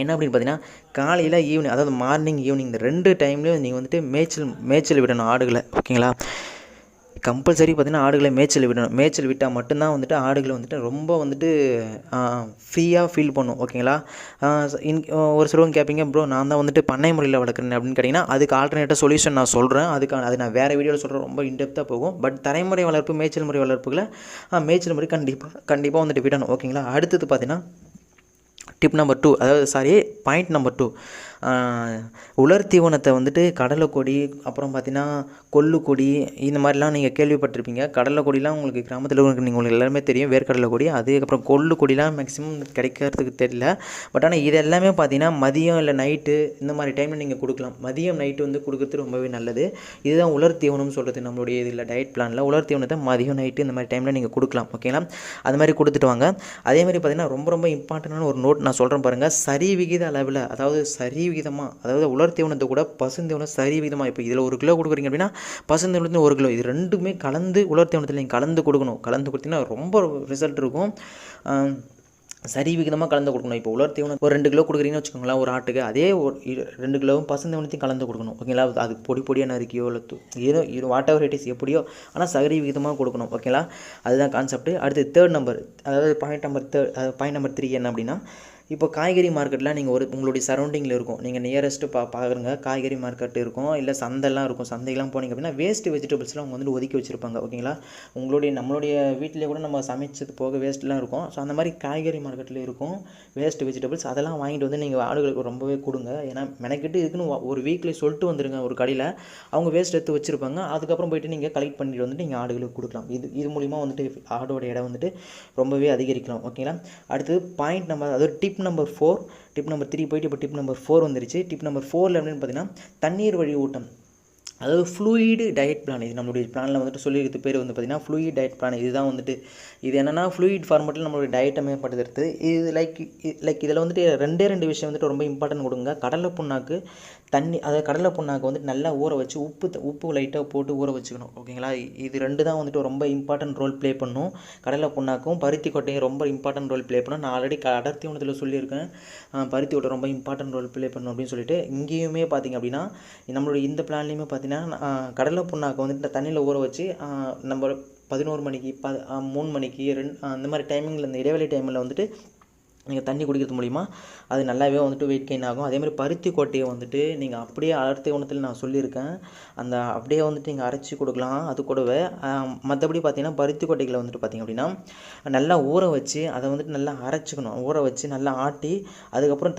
என்ன அப்படின்னு பார்த்தீங்கன்னா காலையில் ஈவினிங் அதாவது மார்னிங் ஈவினிங் இந்த ரெண்டு டைம்லேயும் நீங்கள் வந்துட்டு மேய்ச்சல் மேய்ச்சல் விடணும் ஆடுகளை ஓகேங்களா கம்பல்சரி பார்த்தீங்கன்னா ஆடுகளை மேய்ச்சல் விடணும். மேய்ச்சல் விட்டால் மட்டும்தான் வந்துட்டு ஆடுகளை வந்துட்டு ரொம்ப வந்துட்டு ஃப்ரீயாக ஃபீல் பண்ணும் ஓகேங்களா இன் ஒரு சிலவங்க கேட்பீங்க ப்ரோ நான் தான் வந்துட்டு பண்ணை முறையில் வளர்க்குறேன் அப்படின்னு கேட்டிங்கன்னா அதுக்கு ஆல்டர்னேட்டாக சொல்யூஷன் நான் சொல்கிறேன் அதுக்கான அது நான் வேறு வீடியோவில் சொல்கிறேன் ரொம்ப இன்டெப்த்தாக போகும். பட் தலைமுறை வளர்ப்பு மேய்ச்சல் முறை வளர்ப்புகளை மேய்ச்சல் முறை கண்டிப்பாக கண்டிப்பாக வந்துட்டு விடணும் ஓகேங்களா அடுத்தது பார்த்தீங்கன்னா டிப் நம்பர் டூ அதாவது சாரி பாயிண்ட் நம்பர் டூ உலர் தீவனத்தை வந்துட்டு கடலைக்கொடி அப்புறம் பார்த்தீங்கன்னா கொள்ளுக்கொடி இந்த மாதிரிலாம் நீங்கள் கேள்விப்பட்டிருப்பீங்க. கடலைக்கொடிலாம் உங்களுக்கு கிராமத்தில் உங்களுக்கு நீங்கள் உங்களுக்கு எல்லாருமே தெரியும். வேர்க்கடலை கொடி அதுக்கப்புறம் கொள்ளு கொடிலாம் மேக்ஸிமம் கிடைக்கிறதுக்கு தெரியல. பட் ஆனால் இது எல்லாமே பார்த்தீங்கன்னா மதியம் இல்லை நைட்டு இந்த மாதிரி டைமில் நீங்கள் கொடுக்கலாம். மதியம் நைட்டு வந்து கொடுக்குறது ரொம்பவே நல்லது. இதுதான் உலர் தீவனம்னு சொல்கிறது நம்மளுடைய இதில் டயட் பிளானில் உலர் தீவனத்தை மதியம் நைட்டு இந்த மாதிரி டைமில் நீங்கள் கொடுக்கலாம் ஓகேங்களா அது மாதிரி கொடுத்துட்டு வாங்க. அதே மாதிரி பார்த்தீங்கன்னா ரொம்ப ரொம்ப இம்பார்ட்டண்டான ஒரு நோட் நான் சொல்கிறேன் பாருங்கள் சரி விகித அளவில் அதாவது சரி விகிதமாக அதாவது உலர் தீவனத்தை கூட பசுந்தீவனம் சரி விகிதமாக இப்போ இதில் ஒரு கிலோ கொடுக்குறீங்க அப்படின்னா பசுந்தீவனத்தில் ஒரு கிலோ. இது ரெண்டுமே கலந்து உலர் தீவனத்தில் நீங்கள் கலந்து கொடுக்கணும். கலந்து கொடுத்தீங்கன்னா ரொம்ப ரிசல்ட் இருக்கும். சரி விகிதமாக கலந்து கொடுக்கணும். இப்போ உலர் தீவனம் ஒரு ரெண்டு கிலோ கொடுக்குறீங்கன்னு வச்சுக்கோங்களேன் ஒரு ஆட்டுக்கு அதே ஒரு ரெண்டு கிலோவும் பசுந்தீவனத்தையும் கலந்து கொடுக்கணும். ஓகேங்களா? அது- பொடி பொடியாக நறுக்கியோ இல்லை து- ஏதோ இது வாட் எவர் இட் இஸ் எப்படியோ ஆனால் சரி விகிதமாக கொடுக்கணும். ஓகேங்களா? அதுதான் கான்செப்ட் அடுத்து தேர்ட் நம்பர் அதாவது பாயிண்ட் நம்பர் தேர்ட் அதாவது பாயிண்ட் நம்பர் த்ரீ என்ன அப்படின்னா இப்போ காய்கறி மார்க்கெட்டில் நீங்கள் ஒரு உங்களுடைய சரௌண்டிங்கில் இருக்கும். நீங்கள் நியரஸ்ட்டு பா பாருங்க காய்கறி மார்க்கெட் இருக்கும். இல்லை சந்தைலாம் இருக்கும். சந்தைக்கெலாம் போனீங்க அப்படின்னா வேஸ்ட் வெஜிடபிள்ஸ்லாம் அவங்க வந்துட்டு ஒதுக்கி வச்சுருப்பாங்க. ஓகேங்களா உங்களுடைய நம்மளுடைய வீட்டிலே கூட நம்ம சமைச்சது போக வேஸ்ட்லாம் இருக்கும். ஸோ அந்த மாதிரி காய்கறி மார்க்கெட்டில் இருக்கும் வேஸ்ட் வெஜிடபிள்ஸ் அதெல்லாம் வாங்கிட்டு வந்து நீங்கள் ஆடுகளுக்கு ரொம்பவே கொடுங்க. ஏன்னா மெனக்கிட்டு இதுக்குன்னு ஒரு வீக்லேயே சொல்லிட்டு வந்துருங்க ஒரு கடையில். அவங்க வேஸ்ட் எடுத்து வச்சுருப்பாங்க. அதுக்கப்புறம் போயிட்டு நீங்கள் கலெக்ட் பண்ணிட்டு வந்துட்டு நீங்கள் ஆடுகளுக்கு கொடுக்கலாம். இது இது மூலிமா வந்துட்டு ஆடோட இடம் வந்துட்டு ரொம்பவே அதிகரிக்கலாம். ஓகேங்களா அடுத்து பாயிண்ட் நம்பர் அதாவது tip number four tip number three போயிட்டு இப்போ டிப் நம்பர் ஃபோர் வந்துருச்சு. டிப் நம்பர் ஃபோரில் அப்படின்னு பார்த்தீங்கன்னா தண்ணீர் வழி ஊட்டம் அதாவது ஃப்ளூயிடு டயட் பிளான் இது நம்மளுடைய பிளானில் வந்துட்டு சொல்லியிருக்க பேர் வந்து பார்த்திங்கன்னா ஃப்ளூயிட் டயட் பிளான் இதுதான் வந்துட்டு இது என்னென்னா ஃப்ளூயிட் ஃபார்மேட்டில் நம்மளுடைய டயட்டை மேம்படுத்துறது. இது லைக் லைக் இதில் வந்துட்டு ரெண்டே ரெண்டு விஷயம் வந்துட்டு ரொம்ப இம்பார்ட்டன்ட் கொடுங்க. கடலை புண்ணாக்கு தண்ணி அதாவது கடலை புண்ணாக்கு வந்துட்டு நல்லா ஊற வச்சு உப்பு உப்பு லைட்டாக போட்டு ஊற வச்சுக்கணும். ஓகேங்களா? இது ரெண்டு தான் வந்துட்டு ரொம்ப இம்பார்ட்டன்ட் ரோல் ப்ளே பண்ணும். கடலை புண்ணாக்கும் பருத்தி கொட்டையும் ரொம்ப இம்பார்ட்டன்ட் ரோல் ப்ளே பண்ணும். நான் ஆல்ரெடி அடர்த்தி ஒன்றத்தில் சொல்லியிருக்கேன். பருத்தி கொட்டை ரொம்ப இம்பார்ட்டன்ட் ரோல் ப்ளே பண்ணும் அப்படின்னு சொல்லிட்டு இங்கேயுமே பார்த்தீங்க அப்படின்னா நம்மளுடைய இந்த பிளான்லேயுமே பார்த்திங்கன்னா அப்படின்னா கடலை புண்ணாக்கு வந்துட்டு தண்ணியில் ஊற வச்சு நம்ம பதினோரு மணிக்கு ப மூணு மணிக்கு ரெண்டு அந்த மாதிரி டைமிங்கில் இந்த இடைவெளி டைமில் வந்துட்டு நீங்கள் தண்ணி குடிக்கிறது மூலிமா அது நல்லாவே வந்துட்டு வெயிட் கெயின் ஆகும். அதே மாதிரி பருத்தி கொட்டையை வந்துட்டு நீங்கள் அப்படியே அடர்த்தி உணத்தில் நான் சொல்லியிருக்கேன். அந்த அப்படியே வந்துட்டு நீங்கள் அரைச்சி கொடுக்கலாம். அது கூடவே மற்றபடி பார்த்தீங்கன்னா பருத்தி கொட்டைகளை வந்துட்டு பார்த்தீங்க அப்படின்னா நல்லா ஊற வச்சு அதை வந்துட்டு நல்லா அரைச்சிக்கணும். ஊற வச்சு நல்லா ஆட்டி அதுக்கப்புறம்